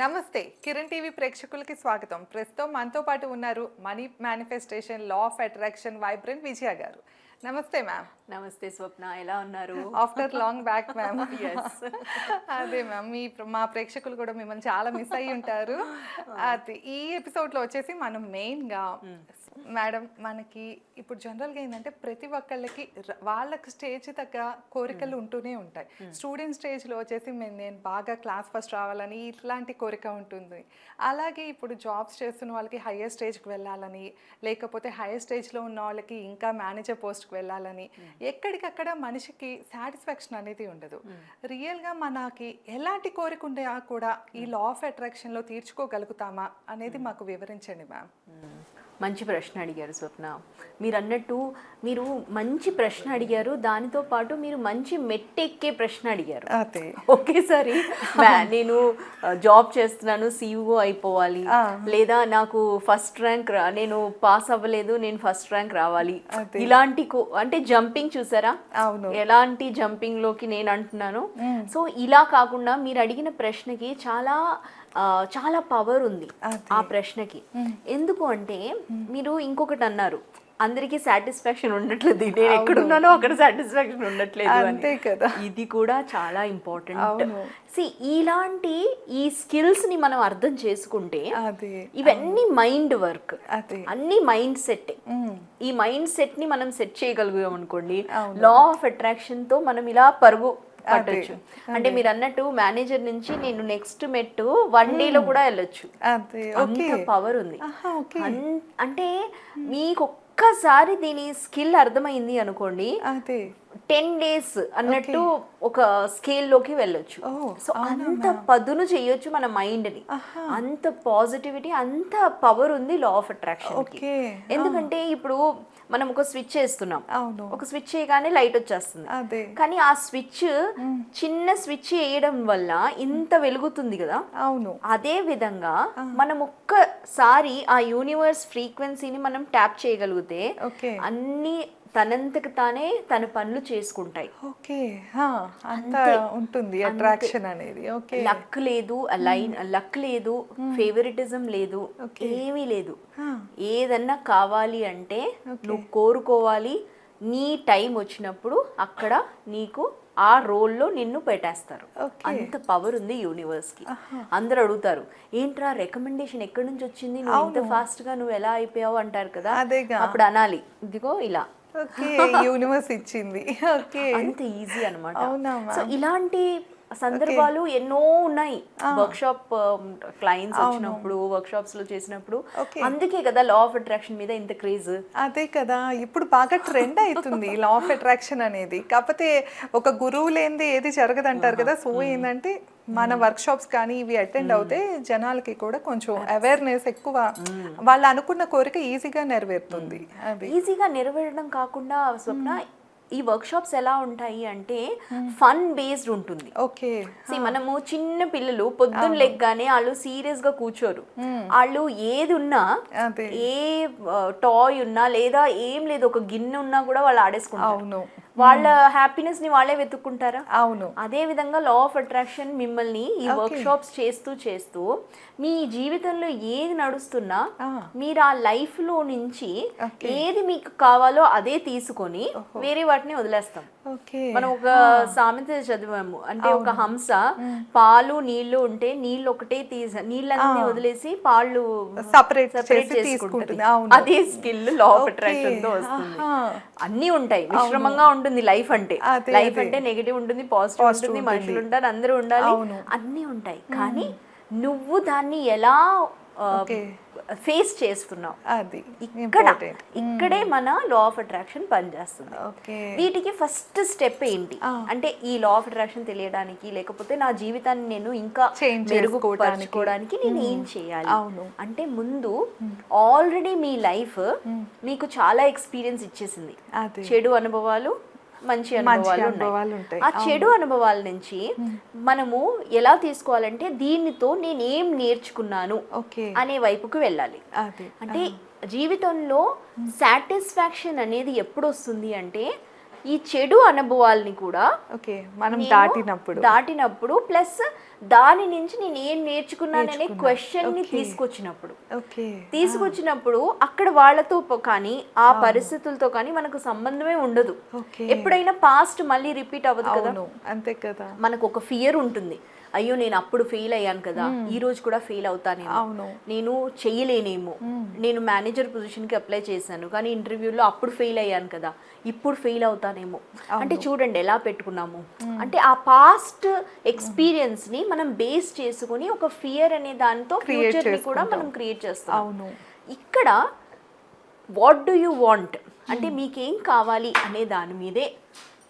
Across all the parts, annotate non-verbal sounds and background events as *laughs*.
నమస్తే కిరణ్ టీవీ ప్రేక్షకులకి స్వాగతం. ప్రస్తుతం మనతో పాటు ఉన్నారు money manifestation law of attraction vibrant Vijaya గారు. నమస్తే మ్యామ్. నమస్తే స్వప్న. ఎలా ఉన్నారు? After long back ma'am. అదే మ్యామ్. మీ మా ప్రేక్షకులు కూడా మిమ్మల్ని చాలా మిస్ అయ్యి ఉంటారు *laughs* అది ఈ ఎపిసోడ్లో వచ్చేసి మనం మెయిన్గా మేడం మనకి ఇప్పుడు జనరల్గా ఏంటంటే ప్రతి ఒక్కళ్ళకి వాళ్ళకి స్టేజ్ తగ్గ కోరికలు ఉంటూనే ఉంటాయి. స్టూడెంట్ స్టేజ్లో వచ్చేసి మేము నేను బాగా క్లాస్ ఫస్ట్ రావాలని ఇట్లాంటి కోరిక ఉంటుంది. అలాగే ఇప్పుడు జాబ్స్ చేస్తున్న వాళ్ళకి హయ్యర్ స్టేజ్కి వెళ్ళాలని లేకపోతే హయ్యర్ స్టేజ్లో ఉన్న వాళ్ళకి ఇంకా మేనేజర్ పోస్ట్కి వెళ్ళాలని ఎక్కడికక్కడ మనిషికి సాటిస్ఫాక్షన్ అనేది ఉండదు. రియల్గా మనకి ఎలాంటి కోరిక ఉండే కూడా ఈ లా ఆఫ్ అట్రాక్షన్లో తీర్చుకోగలుగుతామా అనేది మాకు వివరించండి మ్యామ్. మంచి ప్రశ్న అడిగారు స్వప్న. మీరు అన్నట్టు మీరు మంచి ప్రశ్న అడిగారు దానితో పాటు మీరు మంచి మెట్టెక్కే ప్రశ్న అడిగారు. ఒకేసారి నేను జాబ్ చేస్తున్నాను సీఈఓ అయిపోవాలి. లేదా నాకు ఫస్ట్ ర్యాంక్ నేను పాస్ అవ్వలేదు నేను ఫస్ట్ ర్యాంక్ రావాలి. ఇలాంటి అంటే జంపింగ్ చూసారా? ఎలాంటి జంపింగ్లోకి నేను అంటున్నాను? సో ఇలా కాకుండా మీరు అడిగిన ప్రశ్నకి చాలా చాలా పవర్ ఉంది ఆ ప్రశ్నకి. ఎందుకు అంటే మీరు ఇంకొకటి అన్నారు అందరికీ సాటిస్ఫాక్షన్ ఉండట్లేదు. నేను ఎక్కడున్నానో అక్కడ సాటిస్ఫాక్షన్ ఉండట్లేదు అంతే కదా. ఇది కూడా చాలా ఇంపార్టెంట్ సి ఇలాంటి ఈ స్కిల్స్ని మనం అర్థం చేసుకుంటే ఇవన్నీ మైండ్ వర్క్ అన్ని మైండ్ సెట్. ఈ మైండ్ సెట్ని మనం సెట్ చేయగలిగాం అనుకోండి లా ఆఫ్ అట్రాక్షన్తో మనం ఇలా పరుగు పట్టొచ్చు. అంటే మీరు అన్నట్టు మేనేజర్ నుంచి నేను నెక్స్ట్ మెట్టు వన్ డే లో కూడా వెళ్ళొచ్చు. అంత పవర్ ఉంది. అంటే మీకు ఒక్కసారి దీని స్కిల్ అర్థమైంది అనుకోండి. టెన్ డేస్ అన్నట్టు ఒక స్కేల్లోకి వెళ్ళొచ్చు. సో అంత పదును చేయొచ్చు మన మైండ్ని. అంత పాజిటివిటీ అంత పవర్ ఉంది లా ఆఫ్ అట్రాక్షన్ ఎందుకంటే ఇప్పుడు మనం ఒక స్విచ్ వేస్తున్నాం. ఒక స్విచ్ చేయగానే లైట్ వచ్చేస్తుంది. కానీ ఆ స్విచ్ చిన్న స్విచ్ వేయడం వల్ల ఇంత వెలుగుతుంది కదా? అవును. అదే విధంగా మనం ఒక్కసారి ఆ యూనివర్స్ ఫ్రీక్వెన్సీని మనం ట్యాప్ చేయగలిగితే ఓకే. అన్ని తనంతకు తానే తన పనులు చేసుకుంటాయి. ఓకే. హా, అంత ఉంటుంది అట్రాక్షన్ అనేది. ఓకే. లక్ లేదు లైన్ లక్ లేదు ఫేవరెటిజం లేదు ఏమీ లేదు. ఏదన్నా కావాలి అంటే నువ్వు కోరుకోవాలి నీ టైం వచ్చినప్పుడు అక్కడ నీకు ఆ రోల్లో నిన్ను పెట్టేస్తారు. అంత పవర్ ఉంది యూనివర్స్కి. అందరు అడుగుతారు ఏంట్రా రికమెండేషన్ ఎక్కడి నుంచి వచ్చింది? నువ్వు ఇంత ఫాస్ట్గా నువ్వు ఎలా అయిపోయావు? అంటారు కదా. అప్పుడు అనాలి ఇదిగో ఇలా ఓకే యూనివర్స్ ఇచ్చింది. ఓకే. అంత ఈజీ అనమాట సో ఇలాంటి సందర్భాలు ఎన్నో ఉన్నాయి. వర్క్ షాప్ క్లయింట్స్ వచ్చినప్పుడు వర్క్ షాప్స్లో చేసినప్పుడు. అందుకే కదా లా ఆఫ్ అట్రాక్షన్ మీద ఇంత క్రేజ్ అదే కదా ఇప్పుడు బాగా ట్రెండ్ అవుతుంది లా ఆఫ్ అట్రాక్షన్ అనేది. కాకపోతే ఒక గురువు లేనిది ఏది జరగదు అంటారు కదా సో ఏంటంటే మన వర్క్ షాప్స్ కానీ ఇవి అటెండ్ అవుతే జనాలకి కూడా కొంచెం అవేర్నెస్ ఎక్కువ వాళ్ళు అనుకున్న కోరిక ఈజీగా నెరవేరుతుంది. ఈజీగా నెరవేరడం కాకుండా స్వప్న ఈ వర్క్ షాప్స్ ఎలా ఉంటాయి అంటే ఫన్ బేస్డ్ ఉంటుంది. ఓకే మనము చిన్న పిల్లలు పొద్దున్న లెగ్గానే వాళ్ళు సీరియస్గా కూర్చోరు. వాళ్ళు ఏది ఉన్నా ఏ టాయ్ ఉన్నా లేదా ఏం లేదు ఒక గిన్నె ఉన్నా కూడా వాళ్ళు ఆడేసుకుంటారు. వాళ్ళ హ్యాపీనెస్ని వాళ్ళే వెతుక్కుంటారా? అవును. అదే విధంగా లా ఆఫ్ అట్రాక్షన్ మిమ్మల్ని ఈ వర్క్ షాప్స్ చేస్తూ చేస్తూ మీ జీవితంలో ఏది నడుస్తున్నా మీరు ఆ లైఫ్లో నుంచి ఏది మీకు కావాలో అదే తీసుకొని వేరే వాటిని వదిలేస్తాం. మనం ఒక సామెత చదివాము. అంటే ఒక హంస పాలు నీళ్ళు ఉంటే నీళ్ళు ఒకటే తీస నీళ్ళన్నీ వదిలేసి పాలు separate చేసి చేసుకుంటది. అదే స్కిల్ లా ఆఫ్ అట్రాక్షన్తో వస్తుంది. అన్నీ ఉంటాయి. మిశ్రమంగా ఉంటుంది లైఫ్ అంటే. లైఫ్ అంటే నెగిటివ్ ఉంటుంది పాజిటివ్ ఉంటుంది మనుషులు ఉంటారు అందరూ ఉండాలి. అన్నీ ఉంటాయి. కానీ నువ్వు దాన్ని ఎలా. ఫేస్ చేస్తున్నావు అది ఇక్కడ ఇక్కడే మన లా ఆఫ్ అట్రాక్షన్ పనిచేస్తుంది. ఓకే. వీటికి ఫస్ట్ స్టెప్ ఏంటి? అంటే ఈ లా ఆఫ్ అట్రాక్షన్ తెలియడానికి లేకపోతే నా జీవితాన్ని నేను ఇంకా మెరుగుపరచుకోవడానికి నేను ఏం చేయాలి? అవును. అంటే ముందు ఆల్రెడీ మీ లైఫ్ మీకు చాలా ఎక్స్పీరియన్స్ ఇచ్చేసింది. చెడు అనుభవాలు మంచి అనుభవాలు అనుభవాలు ఉంటాయి. ఆ చెడు అనుభవాల నుంచి మనము ఎలా తీసుకోవాలంటే దీనితో నేను ఏం నేర్చుకున్నాను అనే వైపుకు వెళ్ళాలి. అంటే జీవితంలో సాటిస్ఫాక్షన్ అనేది ఎప్పుడు వస్తుంది అంటే ఈ చెడు అనుభవాల్ని కూడా ఓకే. మనం దాటినప్పుడు. దాటినప్పుడు ప్లస్ దాని నుంచి నేను ఏం నేర్చుకున్నాననే క్వశ్చన్ని తీసుకొచ్చినప్పుడు. తీసుకొచ్చినప్పుడు అక్కడ వాళ్ళతో కానీ ఆ పరిస్థితులతో కానీ మనకు సంబంధమే ఉండదు. ఎప్పుడైనా పాస్ట్ మళ్ళీ రిపీట్ అవ్వదు కదా? అంతే కదా. మనకు ఒక ఫియర్ ఉంటుంది. అయ్యో నేను అప్పుడు ఫెయిల్ అయ్యాను కదా. ఈ రోజు కూడా ఫెయిల్ అవుతానేమో. అవును. నేను చెయ్యలేనేమో నేను మేనేజర్ పొజిషన్కి అప్లై చేశాను కానీ ఇంటర్వ్యూలో అప్పుడు ఫెయిల్ అయ్యాను కదా. ఇప్పుడు ఫెయిల్ అవుతానేమో. అంటే చూడండి ఎలా పెట్టుకున్నాము? అంటే ఆ పాస్ట్ ఎక్స్పీరియన్స్ని మనం బేస్ చేసుకుని ఒక ఫియర్ అనే దాంతో Create ఫ్యూచర్ని కూడా. మనం క్రియేట్ చేస్తాం. అవును. ఇక్కడ వాట్ డూ యూ వాంట్ అంటే మీకేం కావాలి అనే దాని మీదే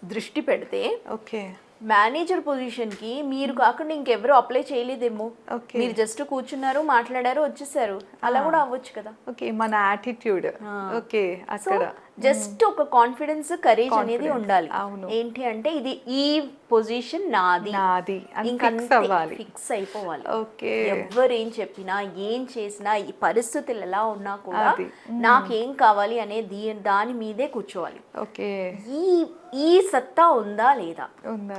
దృష్టి పెడితే ఓకే. మేనేజర్ పొజిషన్కి మీరు కాకుండా ఇంకెవరు అప్లై చేయలేదేమో. మీరు జస్ట్ కూర్చున్నారు మాట్లాడారు వచ్చేసారు. అలా కూడా అవ్వచ్చు కదా. ఓకే మన యాటిట్యూడ్ ఓకే సో అక్కడ. జస్ట్ ఒక కాన్ఫిడెన్స్ కరేజ్ అనేది ఉండాలి. అవును. ఏంటి అంటే ఇది ఈ పొజిషన్ నాది. నాది. ఫిక్స్ అవ్వాలి. ఫిక్స్ అయిపోవాలి. ఓకే. ఎవ్వరు ఏం చెప్పినా ఏం చేసినా ఈ పరిస్థితులు ఎలా ఉన్నా కూడా అది. నాకేం కావాలి అనే దాని మీదే కూర్చోవాలి. ఓకే. ఈ ఈ సత్తా ఉందా లేదా?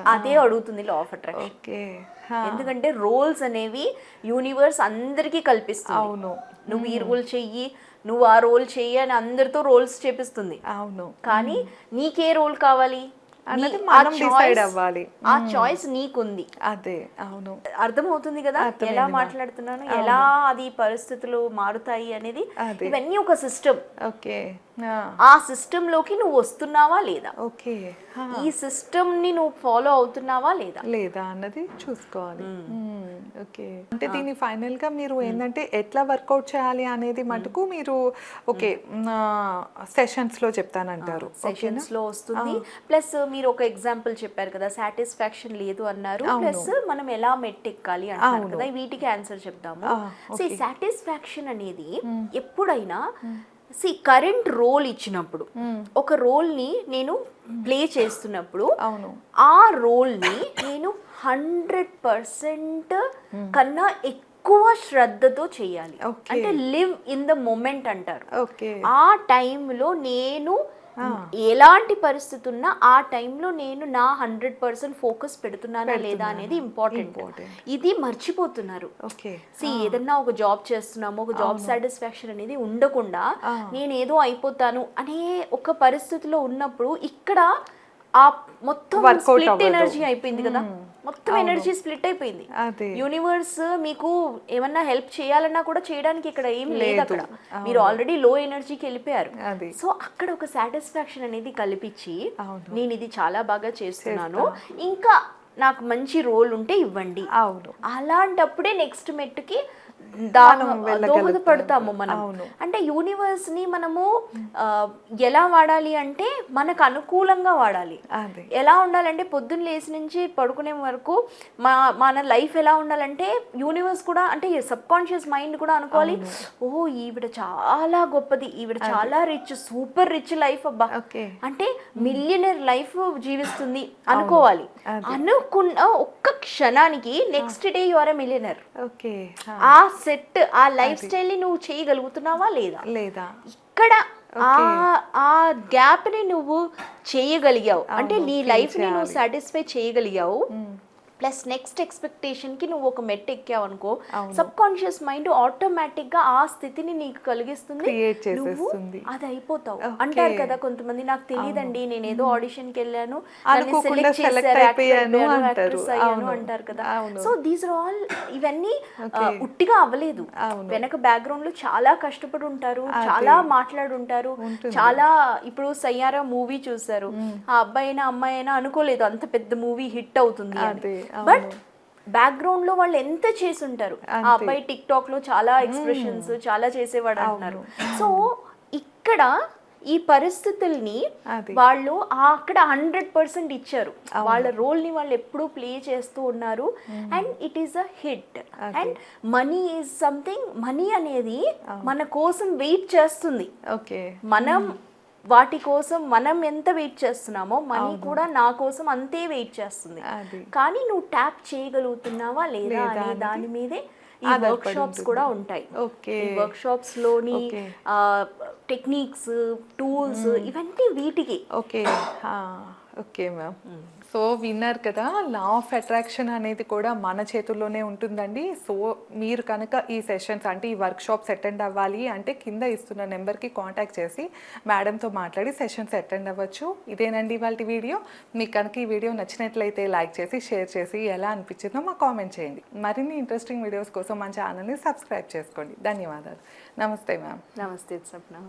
అదే అడుగుతుంది లా ఆఫ్ అట్రాక్షన్ ఓకే. ఎందుకంటే రోల్స్ అనేవి యూనివర్స్ అందరికీ కల్పిస్తుంది. అవును. నువ్వు ఈ రోల్ చెయ్యి నువ్వు ఆ రోల్ చెయ్యి అని అందరితో రోల్స్ చేపిస్తుంది. అవును. కానీ నీకే రోల్ కావాలి? అన్నది మనం choice- అవ్వాలి. ఆ చాయిస్ నీకుంది. అదే అవును. అర్థమవుతుంది కదా? ఎలా మాట్లాడుతున్నాను? ఎలా అది పరిస్థితులు మారుతాయి అనేది. ఇవన్నీ ఒక సిస్టమ్ ఓకే. ఆ. సిస్టమ్లోకి నువ్వు వస్తున్నావా లేదా? ఓకే. ఈ సిస్టమ్ని నువ్వు ఫాలో అవుతున్నావా లేదా? లేదా అన్నది చూసుకోవాలి. ఓకే. అంటే దీన్ని ఫైనల్గా మీరు ఏంటంటే ఎట్లా వర్కౌట్ చేయాలి అనేది మటుకు మీరు ఓకే సెషన్స్లో చెప్తానంటారు. సెషన్స్లో వస్తుంది. ప్లస్ మీరు ఒక ఎగ్జాంపుల్ చెప్పారు కదా సాటిస్ఫాక్షన్ లేదు అన్నారు ప్లస్ మనం ఎలా మెట్టెక్కాలి అంటారు కదా వీటికి ఆన్సర్ చెప్తాము సి సాటిస్ఫాక్షన్ అనేది ఎప్పుడైనా సి కరెంట్ రోల్ ఇచ్చినప్పుడు ఒక రోల్ని నేను ప్లే చేస్తున్నప్పుడు అవును. ఆ రోల్ని నేను హండ్రెడ్ పర్సెంట్ కన్నా ఎక్కువ శ్రద్ధతో చేయాలి. అంటే లివ్ ఇన్ ద మూమెంట్ అంటారు. ఓకే. ఆ టైంలో నేను ఎలాంటి పరిస్థితి ఉన్నా ఆ టైంలో నేను నా హండ్రెడ్ పర్సెంట్ ఫోకస్ పెడుతున్నానా లేదా అనేది ఇంపార్టెంట్. ఇది మర్చిపోతున్నారు. సి ఏదన్నా ఒక జాబ్ చేస్తున్నాము ఒక జాబ్ సాటిస్ఫాక్షన్ అనేది ఉండకుండా నేను ఏదో అయిపోతాను అనే ఒక పరిస్థితిలో ఉన్నప్పుడు ఇక్కడ ఆ మొత్తం స్ప్లిట్. ఎనర్జీ అయిపోయింది కదా. మొత్తం ఎనర్జీ స్ప్లిట్ అయిపోయింది. యూనివర్స్ మీకు ఏమన్నా హెల్ప్ చేయాలన్నా కూడా చేయడానికి ఇక్కడ ఏం లేదు. అక్కడ. మీరు ఆల్రెడీ లో ఎనర్జీకి వెళ్ళిపోయారు. సో అక్కడ ఒక సాటిస్ఫాక్షన్ అనేది కల్పించి. నేను ఇది చాలా బాగా చేస్తున్నాను. ఇంకా నాకు మంచి రోల్ ఉంటే ఇవ్వండి. అవును. అలాంటప్పుడే నెక్స్ట్ మెట్టుకి. దోహదపడతాము మనం. అంటే యూనివర్స్ని మనము ఎలా వాడాలి అంటే మనకు అనుకూలంగా వాడాలి. ఎలా ఉండాలంటే పొద్దున్న లేచి నుంచి పడుకునే వరకు మా మన లైఫ్ ఎలా ఉండాలంటే యూనివర్స్ కూడా అంటే సబ్ కాన్షియస్ మైండ్ కూడా అనుకోవాలి. ఓ ఈవిడ చాలా గొప్పది. ఈవిడ చాలా రిచ్ సూపర్ రిచ్ లైఫ్ అబ్బా. అంటే మిలియనర్ లైఫ్ జీవిస్తుంది అనుకోవాలి. అనుకున్న ఒక్క క్షణానికి next day you are a millionaire okay. ఆ సెట్ ఆ లైఫ్ స్టైల్ని నువ్వు చేయగలుగుతున్నావా లేదా? లేదా. ఇక్కడ ఆ ఆ గ్యాప్ని నువ్వు చేయగలిగావు. అంటే నీ లైఫ్ని నువ్వు సాటిస్ఫై చేయగలిగావు. ప్లస్ నెక్స్ట్ ఎక్స్పెక్టేషన్కి నువ్వు ఒక మెట్ ఎక్కావు అనుకో సబ్ కాన్షియస్ మైండ్ ఆటోమేటిక్గా ఆ స్థితిని నీకు కలిగిస్తుంది. నువ్వు అది అయిపోతావు అంటారు కదా కొంతమంది నాకు తెలియదండి నేను ఏదో ఆడిషన్కి వెళ్ళాను అంటారు. కదా. సో దీస్ ఆర్ ఆల్ ఇవన్నీ ఉట్టిగా అవ్వలేదు. వెనక బ్యాక్గ్రౌండ్లో చాలా కష్టపడి ఉంటారు చాలా మాట్లాడుంటారు చాలా ఇప్పుడు సయ్యారా మూవీ చూసారు ఆ అబ్బాయి అయినా అమ్మాయి అయినా అనుకోలేదు అంత పెద్ద మూవీ హిట్ అవుతుంది బట్ బ్యాక్గ్రౌండ్లో వాళ్ళు ఎంత చేసి ఉంటారు ఆ అబ్బాయి టిక్ టాక్లో చాలా ఎక్స్ప్రెషన్స్ చాలా చేసేవాడు అంటున్నారు. సో ఇక్కడ ఈ పరిస్థితుల్ని. వాళ్ళు అక్కడ హండ్రెడ్ పర్సెంట్ ఇచ్చారు. వాళ్ళ రోల్ని వాళ్ళు ఎప్పుడూ ప్లే చేస్తూ ఉన్నారు. And it is a hit. And money is something money అనేది మన కోసం వెయిట్ చేస్తుంది. ఓకే. మనం వాటి కోసం మనం ఎంత వెయిట్ చేస్తున్నామో మనీ కూడా నా కోసం అంతే వెయిట్ చేస్తుంది. కానీ నువ్వు ట్యాప్ చేయగలుగుతున్నావా లేదా అనే దాని మీదే ఈ వర్క్ షాప్స్ కూడా ఉంటాయి. వర్క్ షాప్స్లోని టెక్నిక్స్ టూల్స్ ఇవన్నీ వీటికి. ఓకే. Okay ma'am. సో విన్నారు కదా లా ఆఫ్ అట్రాక్షన్ అనేది కూడా మన చేతుల్లోనే ఉంటుందండి. సో మీరు కనుక ఈ సెషన్స్ అంటే ఈ వర్క్ షాప్స్ అటెండ్ అవ్వాలి అంటే కింద ఇస్తున్న నెంబర్కి కాంటాక్ట్ చేసి మేడంతో మాట్లాడి సెషన్స్ అటెండ్ అవ్వచ్చు. ఇదేనండి ఇవాళ వీడియో. మీకు కనుక ఈ వీడియో నచ్చినట్లయితే లైక్ చేసి షేర్ చేసి ఎలా అనిపించిందో మాకు కామెంట్ చేయండి. మరిన్ని ఇంట్రెస్టింగ్ వీడియోస్ కోసం మన ఛానల్ని సబ్స్క్రైబ్ చేసుకోండి. ధన్యవాదాలు. నమస్తే మ్యామ్. నమస్తే సప్న